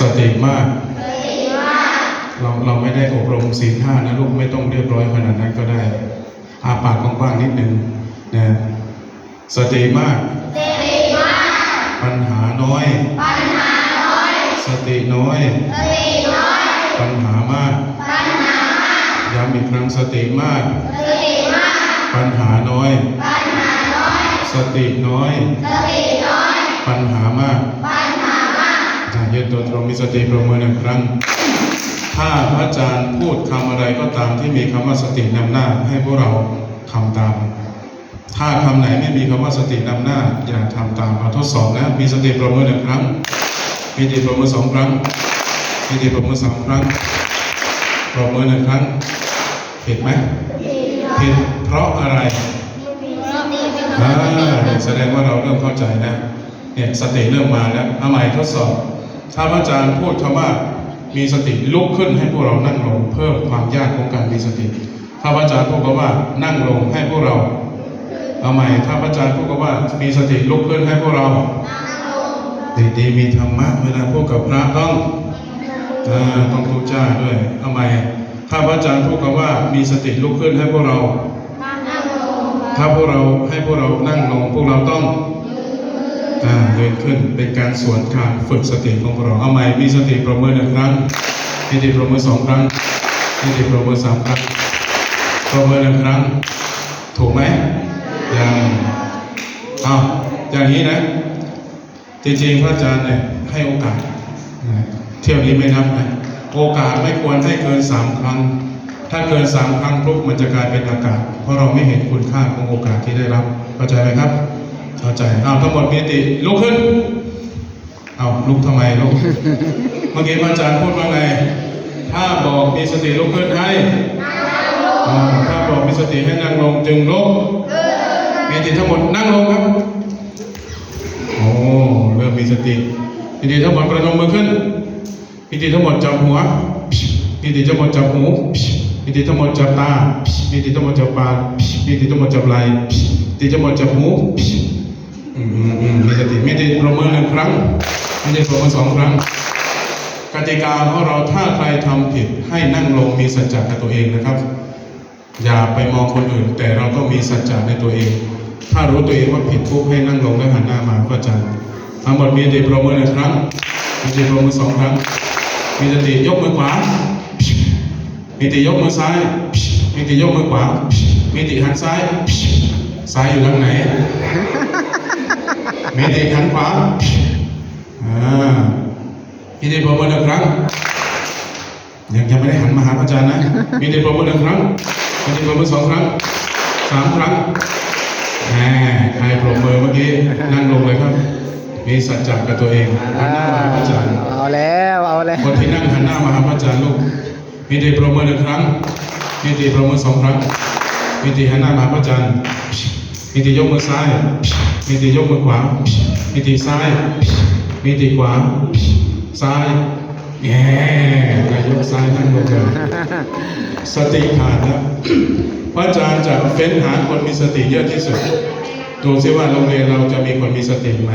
สติมาก เราเราไม่ได้อบรมศีลห้านะลูกไม่ต้องเรียบร้อยขนาดนั้นก็ได้ อาปากกว้างๆนิดนึงนะสติมากปัญหาน้อย สติน้อยปัญหามาก ย้ำอีกครั้งสติมากปัญหาน้อย สติน้อย ปัญหามากอะ ยืนตัวตรงมีสติประเมินหนึ่งครั้ง ถ้าพระอาจารย์พูดคำอะไรก็ตามที่มีคำว่าสตินำหน้า ให้พวกเราทำตาม ถ้าคำไหนไม่มีคำว่าสตินำหน้า อย่าทำตามเอาทดสอบนะมีสติประเมินหนึ่งครั้ง มีสติประเมินสองครั้ง มีสติประเมินสามครั้ง ประเมินหนึ่งครั้งผิดไหมผิดเพราะอะไรอ่าเนี่ยแสดงว่าเราเริ่มเข้าใจนะเนี่ยสติเริ่มมาแล้วเอาใหม่ทดสอบ ถ้าพระอาจารย์พูดคำว่ามีสติลุกขึ้นให้พวกเรานั่งลงเพิ่มความยากของการมีสติ ถ้าพระอาจารย์พูดคำว่านั่งลงให้พวกเราเอาใหม่ถ้าพระอาจารย์พูดคำว่ามีสติลุกขึ้นให้พวกเราดีๆมีธรรมะเวลาพูดกับพระต้องต้องทูจ้าด้วยเอาใหม่ถ้าพระอาจารย์พูดคำว่ามีสติลุกขึ้นให้พวกเราถ้าพวกเราให้พวกเรานั่งลงพวกเราต้อง อ่าเดินขึ้นเป็นการสวนทางฝึกสติของเราเอาใหม่มีสติประเมินหนึ่งครั้งมีสติประเมินสองครั้งมีสติประเมินสามครั้งประเมินหนึ่งครั้ง ถูกไหมอยังอ้าวอย่างนี้นะ จริงๆพระอาจารย์เนี่ยให้โอกาสเที่ยวนี้ไม่นับนะโอกาสไม่ควรให้เกินสามครั้งถ้าเกินสามครั้งปุ๊บมันจะกลายเป็นอากาศ เพราะเราไม่เห็นคุณค่าของโอกาสที่ได้รับเข้าใจไหมครับ เข้าใจอ้าวทั้งหมดมีสติลุกขึ้นเอาลุกทำไมลุกเมื่อกี้พระอาจารย์พูดว่าไง ถ้าบอกมีสติลุกขึ้นให้อ่าถ้าบอกมีสติให้นั่งลงจึงลุกมีสติทั้งหมดนั่งลงครับโอ้เริ่มมีสติมีสติทั้งหมดประนมมือขึ้นมีสติทั้งหมดจับหัวมีสติทั้งหมดจับหูมีสติทั้งหมดจับตามีสติทั้งหมดจับปากมีสติทั้งหมดจับไหล่มีสติทั้งหมดจับหู อืมอืมอืมมีสติไมีสติประเมินหนึ่งครั้ง ไมีสติประเมินสองครั้ง กติกาของเราถ้าใครทำผิดให้นั่งลงมีสัจจะกับตัวเองนะครับ อย่าไปมองคนอื่น แต่เราต้องมีสัจจะในตัวเอง ถ้ารู้ตัวเองว่าผิดปุ๊บให้นั่งลงและหันหน้ามาพระอาจารย์ทั้งหมดมีสติประเมินหนึ่งครั้งมีสติประเมินสองครั้ง มีสติยกมือขวา มีสติยกมือซ้าย มีสติยกมือขวา มีสติหันซ้ายซ้ายอยู่ทางไหน มีสติหันขวาอ่ามีสติประเมินหนึ่งครั้งยังยังไม่ได้หันมาหาพระอาจารย์นะ มีสติประเมินหนึ่งครั้งมีสติประเมินสองครั้งสามครั้งแหมใครปรบมือเมื่อกี้นั่งลงเลยครับ มีสัจจะกับตัวเองหันหน้ามาหาพระอาจารย์เอาแล้วเอาแล้วคนที่นั่งหันหน้ามาหาพระอาจารย์ลูก มีตีปรบมือหนึ่งครั้งมีตีปรบมือสองครั้งมีตีหันหน้ามาหาพระอาจารย์ มีตียกมือซ้าย มีตียกมือขวา มีตีซ้าย มีตีขวา ซ้ายแง่นายกซ้ายนั่งลงเลยสติขาดแล้วพระอาจารย์จะเฟ้นหาคนมีสติเยอะที่สุด ดูซิว่าโรงเรียนเราจะมีคนมีสติไหม